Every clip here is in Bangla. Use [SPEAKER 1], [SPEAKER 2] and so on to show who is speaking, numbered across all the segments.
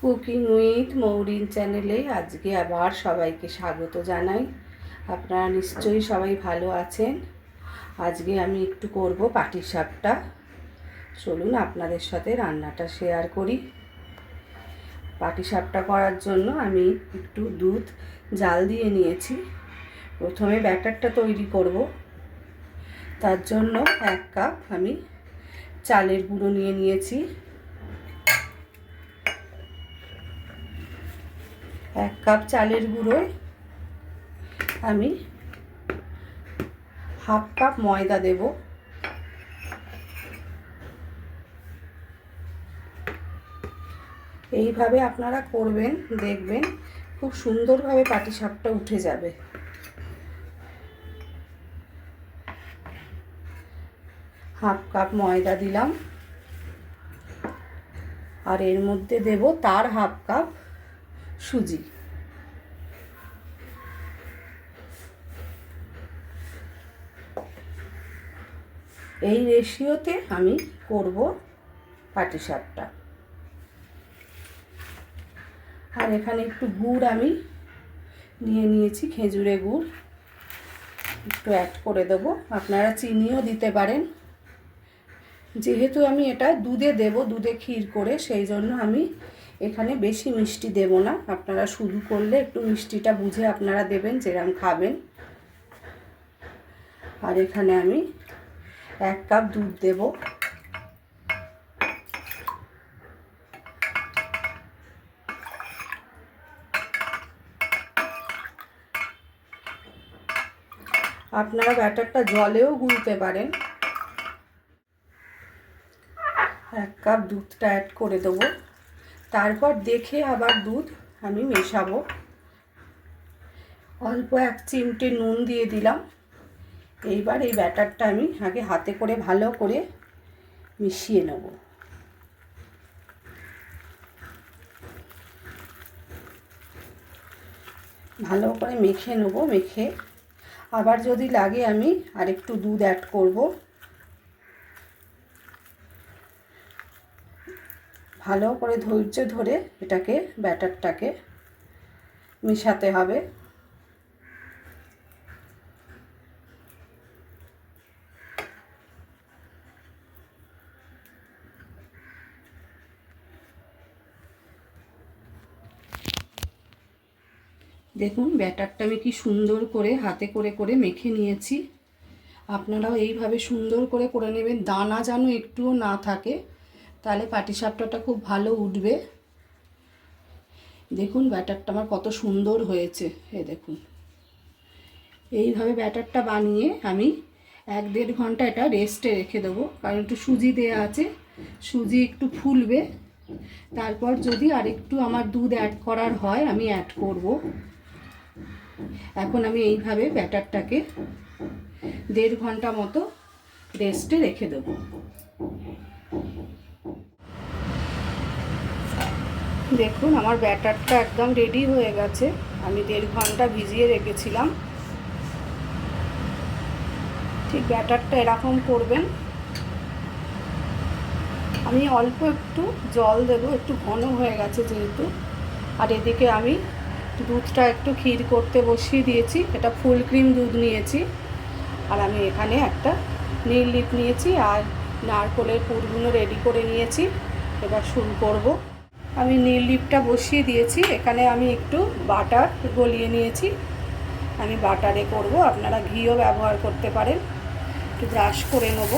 [SPEAKER 1] কুকিং উইথ মৌরিন চ্যানেলে আজকে আবার সবাইকে স্বাগত জানাই। আপনারা নিশ্চয়ই সবাই ভালো আছেন। আজকে আমি একটু করব পাটিসাপটা চলুন আপনাদের সাথে রান্নাটা শেয়ার করি। পাটিসাপটা করার জন্য আমি একটু দুধ, জাল দিয়ে নিয়েছি। প্রথমে ব্যাটারটা তৈরি করব। তার জন্য এক কাপ আমি চালের গুঁড়ো নিয়ে নিয়েছি। এক কাপ চালের গুঁড়োয় আমি হাফ কাপ ময়দা দেব। এইভাবে আপনারা করবেন, দেখবেন, খুব সুন্দরভাবে পাটিসাপটা উঠে যাবে। হাফ কাপ ময়দা দিলাম। আর এর মধ্যে দেব তার হাফ কাপ সুজি। এই রেশিওতে আমি করব পাটিসাপটা। আর এখানে একটু গুড় আমি নিয়ে নিয়েছি খেজুরে গুড়। একটু অ্যাড করে দেবো। আপনারা চিনিও দিতে পারেন। যেহেতু আমি এটা দুধে দেব, দুধে ক্ষীর করে, সেই জন্য আমি এখানে বেশি মিষ্টি দেব না। আপনারা শুধু করলে একটু মিষ্টিটা বুঝে আপনারা দেবেন যেরকম খাবেন। আর এখানে আমি এক কাপ দুধ দেব। আপনারা ব্যাটারটা জলেও গুলতে পারেন। এক কাপ দুধটা অ্যাড করে দেবো। তারপর দেখে আবার দুধ আমি মেশাবো। অল্প এক চিমটে নুন দিয়ে দিলাম। এইবার এই ব্যাটারটা আমি আগে হাতে করে ভালো করে মিশিয়ে নেব। ভালো করে মেখে নেব, মেখে। আবার যদি লাগে আমি আরেকটু দুধ অ্যাড করব। ভালো করে ধৈর্য ধরে এটাকে ব্যাটারটাকে মেশাতে হবে। দেখুন, ব্যাটারটা আমি কি সুন্দর করে হাতে করে করে মেখে নিয়েছি। আপনারাও এইভাবে সুন্দর করে করে নেবেন। দানা যেন একটুও না থাকে। তাহলে পাটিসাপটাটা খুব ভালো উঠবে। দেখুন, ব্যাটারটা আমার কত সুন্দর হয়েছে। এ দেখুন। এইভাবে ব্যাটারটা বানিয়ে আমি এক দেড় ঘণ্টা এটা রেস্টে রেখে দেবো। কারণ একটু সুজি দেওয়া আছে, সুজি একটু ফুলবে। তারপর যদি আর একটু আমার দুধ অ্যাড করার হয়, আমি অ্যাড করব। এখন আমি এইভাবে ব্যাটারটাকে দেড় ঘণ্টা মতো রেস্টে রেখে দেবো। দেখুন, আমার ব্যাটারটা একদম রেডি হয়ে গেছে। আমি দেড় ঘণ্টা ভিজিয়ে রেখেছিলাম। ঠিক ব্যাটারটা এরকম করবেন। আমি অল্প একটু জল দেবো, একটু ঘন হয়ে গেছে যেহেতু। আর এদিকে আমি দুধটা একটু ক্ষীর করতে বসিয়ে দিয়েছি। এটা ফুল ক্রিম দুধ নিয়েছি। আর আমি এখানে একটা নীল লিপ নিয়েছি আর নারকলের পুরগুলো রেডি করে নিয়েছি। এবার শুরু করব। আমি নীল লিপটা বসিয়ে দিয়েছি। এখানে আমি একটু বাটার গলিয়ে নিয়েছি। আমি বাটারে করব। আপনারা ঘিও ব্যবহার করতে পারেন। একটু ব্রাশ করে নেব।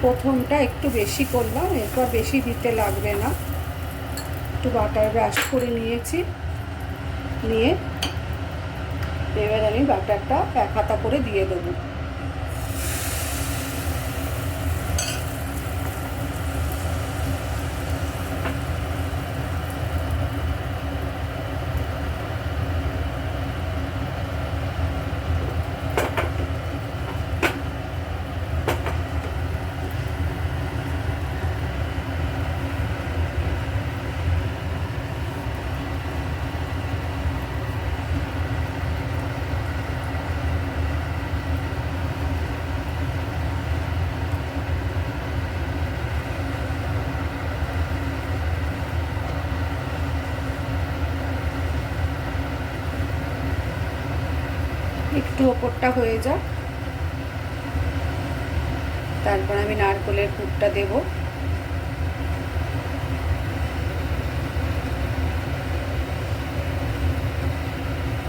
[SPEAKER 1] প্রথমটা একটু বেশি করলাম, এরপর বেশি দিতে লাগবে না। একটু বাটার ব্রাশ করে নিয়েছি। নিয়ে এবার আমি বাটারটা এক হাতা করে দিয়ে দেবো। একটু ওপরটা হয়ে যাক। তারপর আমি নারকলের পুরটা দেব।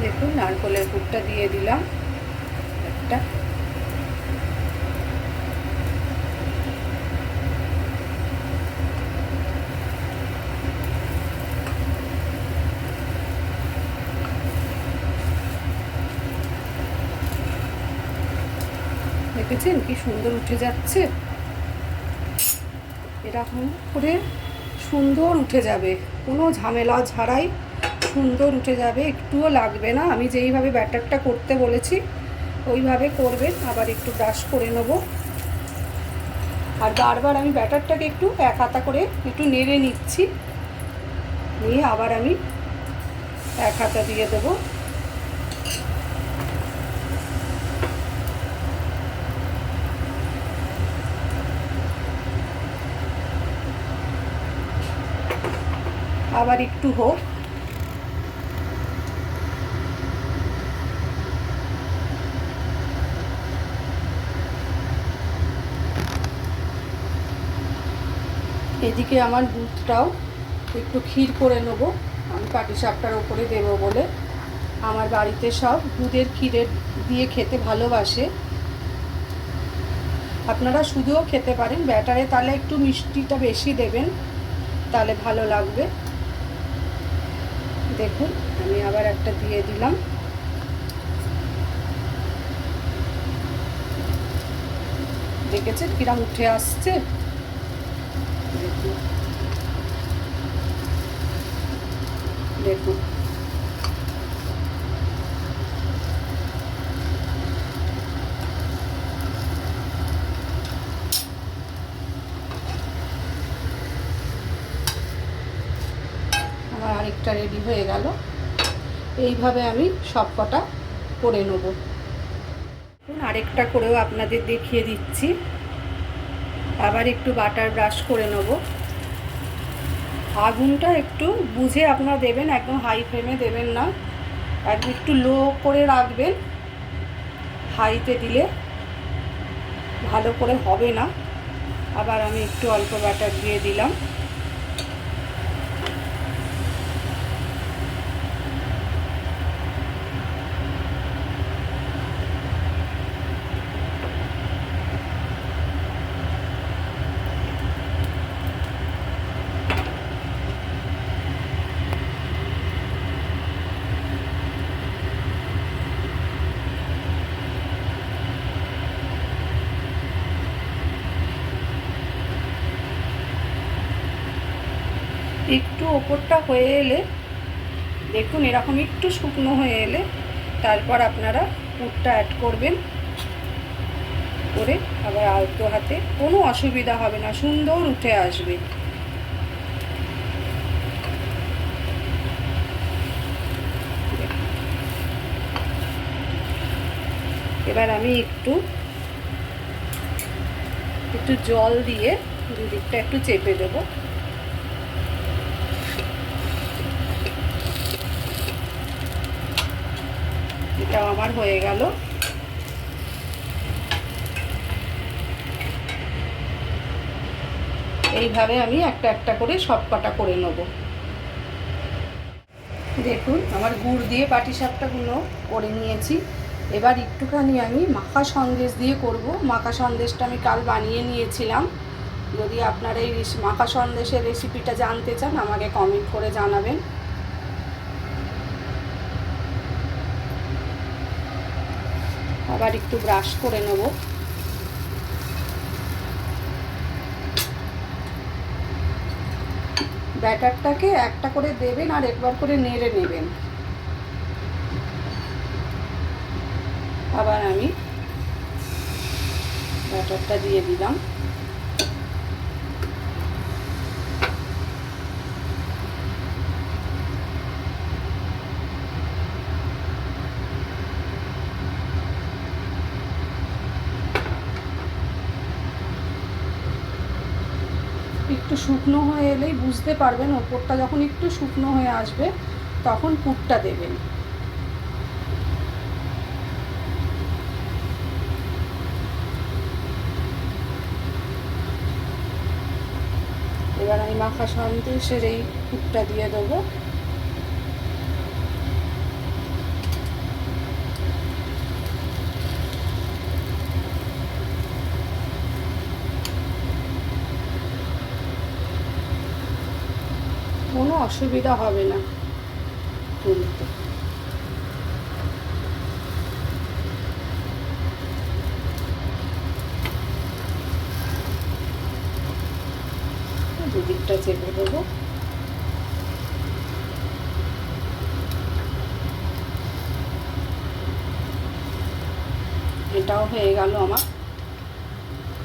[SPEAKER 1] দেখুন, নারকলের পুরটা দিয়ে দিলাম। একটা। দেখেছেন? কি সুন্দর উঠে যাচ্ছে। এরকম করে সুন্দর উঠে যাবে। কোনো ঝামেলা ছাড়াই সুন্দর উঠে যাবে। একটুও লাগবে না। আমি যেইভাবে ব্যাটারটা করতে বলেছি, ওইভাবে করবেন। আবার একটু ব্রাশ করে নেব। আর বারবার আমি ব্যাটারটাকে একটু এক হাতা করে একটু নেড়ে নিচ্ছি। নিয়ে আবার আমি এক হাতা দিয়ে দেবো। আবার একটু হোক। এদিকে আমার দুধটাও একটু ক্ষীর করে নেব। আমি পাটিসাপটার ওপরে দেবো বলে। আমার বাড়িতে সব দুধের ক্ষীরের দিয়ে খেতে ভালোবাসে। আপনারা শুধুও খেতে পারেন। ব্যাটারে তাহলে একটু মিষ্টিটা বেশি দেবেন, তাহলে ভালো লাগবে। দেখুন আমি আবার একটা দিয়ে দিলাম। দেখেছেন কিরম উঠে আসছে? দেখুন। দেখুন আমার আরেকটা রেডি হয়ে গেল এইভাবে আমি সব কটা করে নেব। আরেকটা করেও আপনাদের দেখিয়ে দিচ্ছি। আবার একটু বাটার ব্রাশ করে নেব। আগুনটা একটু বুঝে আপনারা দেবেন, একদম হাই ফ্লেমে দেবেন না। একদম একটু লো করে রাখবেন। হাইতে দিলে ভালো করে হবে না। আবার আমি একটু অল্প বাটার দিয়ে দিলাম। একটু ওপরটা হয়ে এলে, দেখুন এরকম একটু শুকনো হয়ে এলে, তারপর আপনারা পুরটা অ্যাড করবেন। করে আবার আলতো হাতে, কোনো অসুবিধা হবে না, সুন্দর উঠে আসবে। এবার আমি একটু একটু জল দিয়ে দুদিকটা একটু চেপে দেবো। এটাও আমার হয়ে গেল। এইভাবে আমি একটা একটা করে সব কটা করে নেব। দেখুন, আমার গুড় দিয়ে পাটি পাটিসাপটাগুলো করে নিয়েছি। এবার একটুখানি আমি মাখা সন্দেশ দিয়ে করব। মাখা সন্দেশটা আমি কাল বানিয়ে নিয়েছিলাম। যদি আপনারা এই মাখা সন্দেশের রেসিপিটা জানতে চান, আমাকে কমেন্ট করে জানাবেন। আবার একটু ব্রাশ করে নেব। ব্যাটারটাকে একটা করে দেবেন আর একবার করে নেড়ে নেবেন। আবার আমি ব্যাটারটা দিয়ে দিলাম। একটু শুকনো হয়ে এলেই বুঝতে পারবেন, ওপরটা যখন একটু শুকনো হয়ে আসবে, তখন পুরটা দেবেন। এবার আমি মাখা সন্দেশের এই পুরটা দিয়ে দেবো। অসুবিধা হবে না। তুলতে দুদিকটা চেপে দেবো। এটাও হয়ে গেল আমার।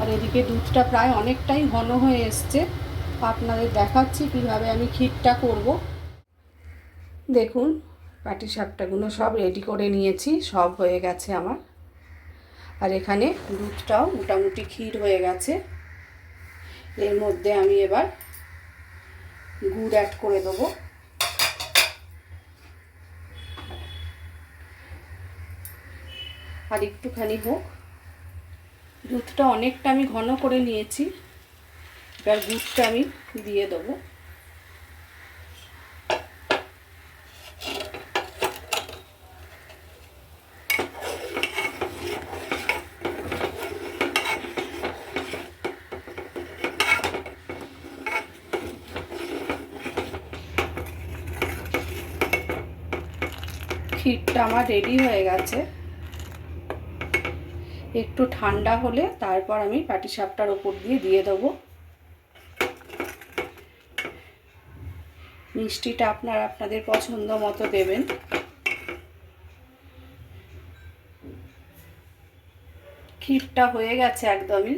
[SPEAKER 1] আর এদিকে দুধটা প্রায় অনেকটাই ঘন হয়ে এসছে। আপনাদের দেখাচ্ছি কীভাবে আমি ক্ষীরটা করব। দেখুন পাটি সাপটাগুলো সব রেডি করে নিয়েছি, সব হয়ে গেছে আমার। আর এখানে দুধটাও মোটামুটি ক্ষীর হয়ে গেছে। এর মধ্যে আমি এবার গুড় অ্যাড করে দেবো। আর একটুখানি হোক। দুধটা অনেকটা আমি ঘন করে নিয়েছি। এবার গুড়টা আমি দিয়ে দেবো। ক্ষীরটা আমার রেডি হয়ে গেছে। একটু ঠান্ডা হলে তারপর আমি পাটিসাপটার ওপর দিয়ে দিয়ে দেবো। মিষ্টিটা আপনারা আপনাদের পছন্দ মতো দেবেন। ক্ষীরটা হয়ে গেছে একদমই।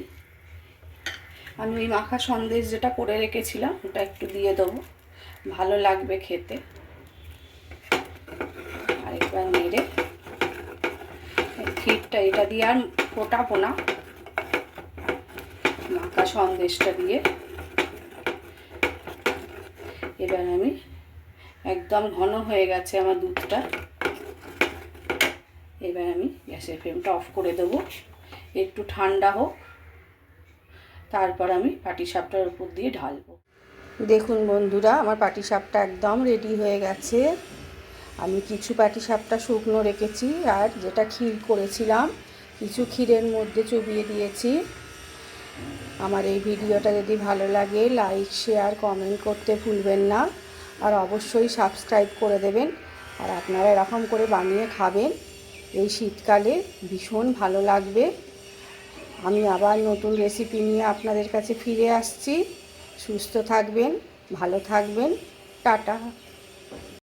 [SPEAKER 1] আমি ওই মাখা সন্দেশ যেটা করে রেখেছিলাম, ওটা একটু দিয়ে দেবো। ভালো লাগবে খেতে। আরেকবার মেরে ক্ষীরটা এটা দিয়ে আর ফোটাবো না। মাখা সন্দেশটা দিয়ে। এবার আমি একদম ঘন হয়ে গেছে আমার দুধটা। এবার আমি গ্যাসের ফ্লেমটা অফ করে দেবো। একটু ঠান্ডা হোক, তারপর আমি পাটিসাপটার উপর দিয়ে ঢালবো। দেখুন বন্ধুরা, আমার পাটিসাপটা একদম রেডি হয়ে গেছে। আমি কিছু পাটিসাপটা শুকনো রেখেছি আর যেটা ক্ষীর করেছিলাম, কিছু ক্ষীরের মধ্যে চুবিয়ে দিয়েছি। আমার এই ভিডিওটা যদি ভালো লাগে লাইক শেয়ার কমেন্ট করতে ভুলবেন না। আর অবশ্যই সাবস্ক্রাইব করে দেবেন। আর আপনারা এরকম করে বানিয়ে খাবেন। এই শীতকালে ভীষণ ভালো লাগবে। আমি আবার নতুন রেসিপি নিয়ে আপনাদের কাছে ফিরে আসছি। সুস্থ থাকবেন, ভালো থাকবেন। টাটা।